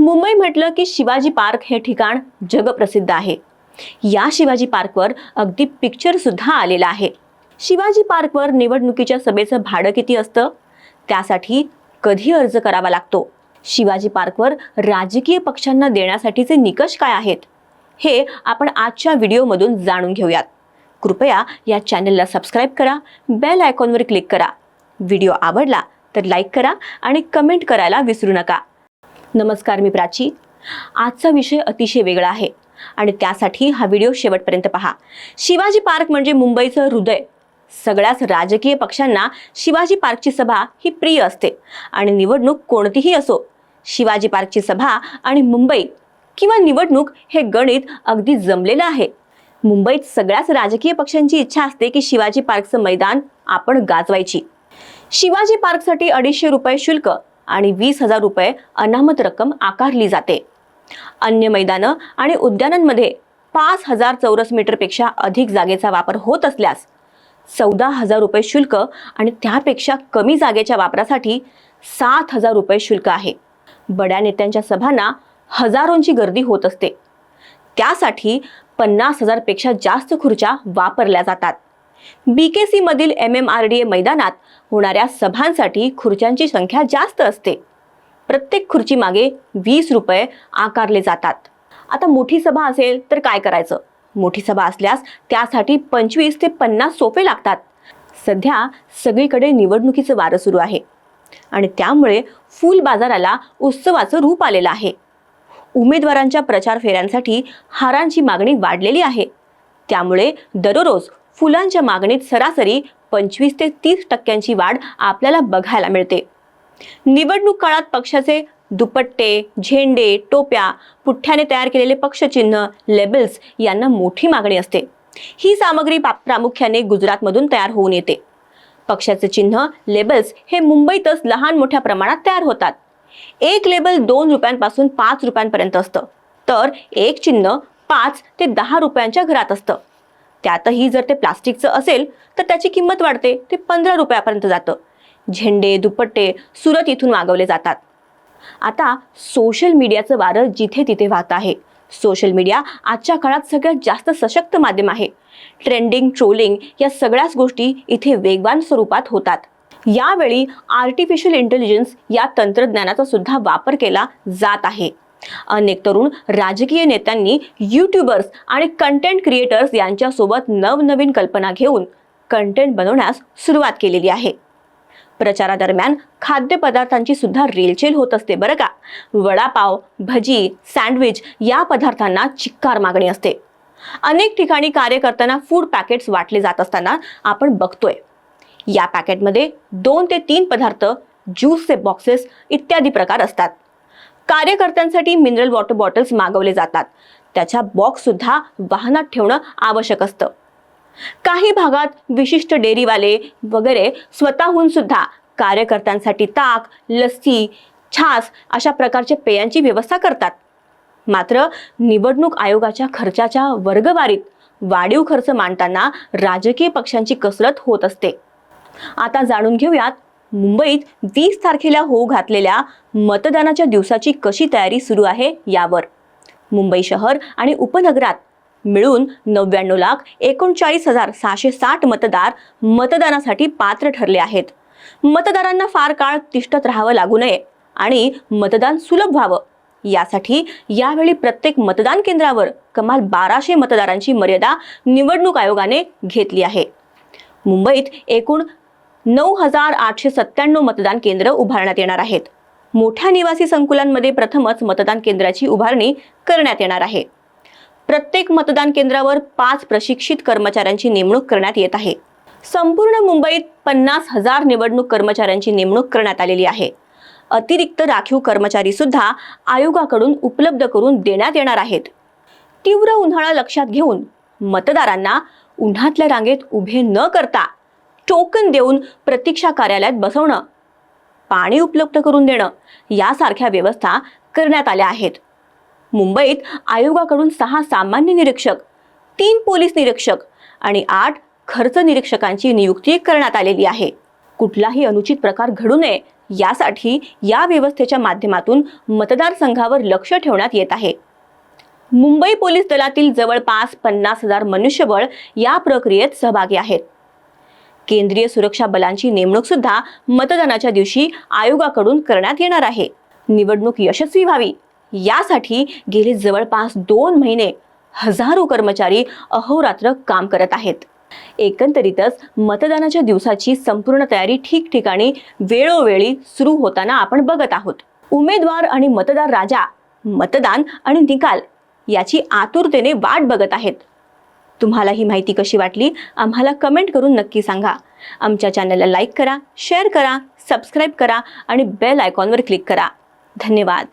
मुंबई म्हटलं की शिवाजी पार्क हे ठिकाण जगप्रसिद्ध आहे. या शिवाजी पार्कवर अगदी पिक्चर सुद्धा आलेला आहे. शिवाजी पार्कवर निवडणुकीच्या सभेचं भाडं किती असतं? त्यासाठी कधी अर्ज करावा लागतो? शिवाजी पार्कवर राजकीय पक्षांना देण्यासाठीचे निकष काय आहेत? हे आपण आजच्या व्हिडिओमधून जाणून घेऊयात. कृपया या चॅनलला सबस्क्राईब करा बेल आयकॉनवर क्लिक करा. व्हिडिओ आवडला तर लाईक करा आणि कमेंट करायला विसरू नका. नमस्कार मी प्राची. आजचा विषय अतिशय वेगळा आहे आणि त्यासाठी हा व्हिडिओ शेवटपर्यंत पहा. शिवाजी पार्क म्हणजे मुंबईचं हृदय. सगळ्याच राजकीय पक्षांना शिवाजी पार्कची सभा ही प्रिय असते आणि निवडणूक कोणतीही असो शिवाजी पार्कची सभा आणि मुंबई किंवा निवडणूक हे गणित अगदी जमलेलं आहे. मुंबईत सगळ्याच राजकीय पक्षांची इच्छा असते की शिवाजी पार्कचं मैदान आपण गाजवायची. शिवाजी पार्कसाठी अडीचशे रुपये शुल्क आणि वीस हजार रुपये अनामत रक्कम आकारली जाते. अन्य मैदानं आणि उद्यानांमध्ये पाच हजार चौरस मीटरपेक्षा अधिक जागेचा वापर होत असल्यास चौदा हजार रुपये शुल्क आणि त्यापेक्षा कमी जागेच्या वापरासाठी सात हजार रुपये शुल्क आहे. बड्या नेत्यांच्या सभांना हजारोंची गर्दी होत असते. त्यासाठी पन्नास हजारपेक्षा जास्त खुर्च्या वापरल्या जातात. बी के सी मधील M M R D A मैदानात होणाऱ्या सभांसाठी खुर्च्यांची संख्या जास्त असते. प्रत्येक खुर्ची मागे वीस रुपये आकारले जातात. आता मोठी सभा असेल तर काय करायचं? मोठी सभा असल्यास त्यासाठी पंचवीस ते पन्नास सोफे लागतात. सध्या सगळीकडे निवडणुकीचं वारं सुरू आहे. आणि त्यामुळे फुल बाजाराला उत्सवाचं रूप आलेलं आहे. उमेदवारांच्या प्रचार फेऱ्यांसाठी हारांची मागणी वाढलेली आहे. त्यामुळे दररोज फुलांच्या मागणीत सरासरी पंचवीस ते तीस टक्क्यांची वाढ आपल्याला बघायला मिळते. निवडणूक काळात पक्षाचे दुपट्टे झेंडे टोप्या पुठ्ठ्याने तयार केलेले पक्षचिन्ह लेबल्स यांना मोठी मागणी असते. ही सामग्री पा- प्रामुख्याने गुजरातमधून तयार होऊन येते. पक्षाचे चिन्ह लेबल्स हे मुंबईतच लहान मोठ्या प्रमाणात तयार होतात. एक लेबल दोन रुपयांपासून पाच रुपयांपर्यंत असतं. तर एक चिन्ह पाच ते दहा रुपयांच्या घरात असतं. त्यातही जर ते प्लास्टिकचं असेल तर त्याची किंमत वाढते. ते पंधरा रुपयापर्यंत जातं. झेंडे दुपट्टे सुरत इथून मागवले जातात. आता सोशल मीडियाचं वारं जिथे तिथे वाहत आहे. सोशल मीडिया आजच्या काळात सगळ्यात जास्त सशक्त माध्यम आहे. ट्रेंडिंग ट्रोलिंग या सगळ्याच गोष्टी इथे वेगवान स्वरूपात होतात. यावेळी आर्टिफिशियल इंटेलिजन्स या तंत्रज्ञानाचा सुद्धा वापर केला जात आहे. अनेक तरुण राजकीय नेत्यांनी यूट्यूबर्स आणि कंटेंट क्रिएटर्स यांच्यासोबत नवनवीन कल्पना घेऊन कंटेंट बनवण्यास सुरुवात केलेली आहे. प्रचारादरम्यान खाद्यपदार्थांची सुद्धा रेलचेल होत असते बरं का. वडापाव भजी सँडविच या पदार्थांना चिक्कार मागणी असते. अनेक ठिकाणी कार्यकर्त्यांना फूड पॅकेट्स वाटले जात असताना आपण बघतोय. या पॅकेटमध्ये दोन ते तीन पदार्थ ज्यूसचे बॉक्सेस इत्यादी प्रकार असतात. कार्यकर्त्यांसाठी मिनरल वॉटर बॉटल्स मागवले जातात. त्याच्या बॉक्स सुद्धा वाहनात ठेवणं आवश्यक असतं. काही भागात विशिष्ट डेअरीवाले वगैरे स्वतःहून सुद्धा कार्यकर्त्यांसाठी ताक लस्सी छास अशा प्रकारचे पेयांची व्यवस्था करतात. मात्र निवडणूक आयोगाच्या खर्चाच्या वर्गवारीत वाढीव खर्च मांडताना राजकीय पक्षांची कसरत होत असते. आता जाणून घेऊयात मुंबईत वीस तारखेला होऊ घातलेल्या मतदानाच्या दिवसाची कशी तयारी सुरू आहे यावर. मुंबई शहर आणि उपनगरात मिळून नव्याण्णव लाख एकोणचाळीस हजार सहाशे साठ मतदार मतदानासाठी पात्र ठरले आहेत. मतदारांना फार काळ तिष्ठत राहावं लागू नये आणि मतदान सुलभ व्हावं. यासाठी यावेळी प्रत्येक मतदान केंद्रावर कमाल बाराशे मतदारांची मर्यादा निवडणूक आयोगाने घेतली आहे. मुंबईत एकूण नऊ हजार आठशे सत्त्याण्णव मतदान केंद्र उभारण्यात येणार आहेत. मोठ्या निवासी संकुलांमध्ये प्रथमच मतदान केंद्राची उभारणी करण्यात येणार आहे. प्रत्येक मतदान केंद्रावर पाच प्रशिक्षित कर्मचाऱ्यांची नेमणूक करण्यात येत आहे. संपूर्ण मुंबईत पन्नास हजार निवडणूक कर्मचाऱ्यांची नेमणूक करण्यात आलेली आहे. अतिरिक्त राखीव कर्मचारी सुद्धा आयोगाकडून उपलब्ध करून देण्यात येणार आहेत. तीव्र उन्हाळा लक्षात घेऊन मतदारांना उन्हातल्या रांगेत उभे न करता टोकन देऊन प्रतीक्षा कार्यालयात बसवणं पाणी उपलब्ध करून देणं यासारख्या व्यवस्था करण्यात आल्या आहेत. मुंबईत आयोगाकडून सहा सामान्य निरीक्षक तीन पोलीस निरीक्षक आणि आठ खर्च निरीक्षकांची नियुक्ती करण्यात आलेली आहे. कुठलाही अनुचित प्रकार घडू नये यासाठी या व्यवस्थेच्या माध्यमातून मतदारसंघावर लक्ष ठेवण्यात येत आहे. मुंबई पोलीस दलातील जवळपास पन्नास हजार मनुष्यबळ या प्रक्रियेत सहभागी आहेत. केंद्रीय सुरक्षा बलांची नेमणूक सुद्धा मतदानाच्या दिवशी आयोगाकडून करण्यात येणार आहे. निवडणूक यशस्वी व्हावी. यासाठी गेले जवळपास दोन महिने हजारो कर्मचारी अहोरात्र काम करत आहेत. एकंदरीतच मतदानाच्या दिवसाची संपूर्ण तयारी ठिकठिकाणी वेळोवेळी सुरू होताना आपण बघत आहोत. उमेदवार आणि मतदार राजा मतदान आणि निकाल याची आतुरतेने वाट बघत आहेत. तुम्हाला ही माहिती कशी वाटली आम्हाला कमेंट करून नक्की सांगा. आमच्या चॅनलला लाईक करा शेअर करा सबस्क्राईब करा आणि बेल आयकॉनवर क्लिक करा. धन्यवाद.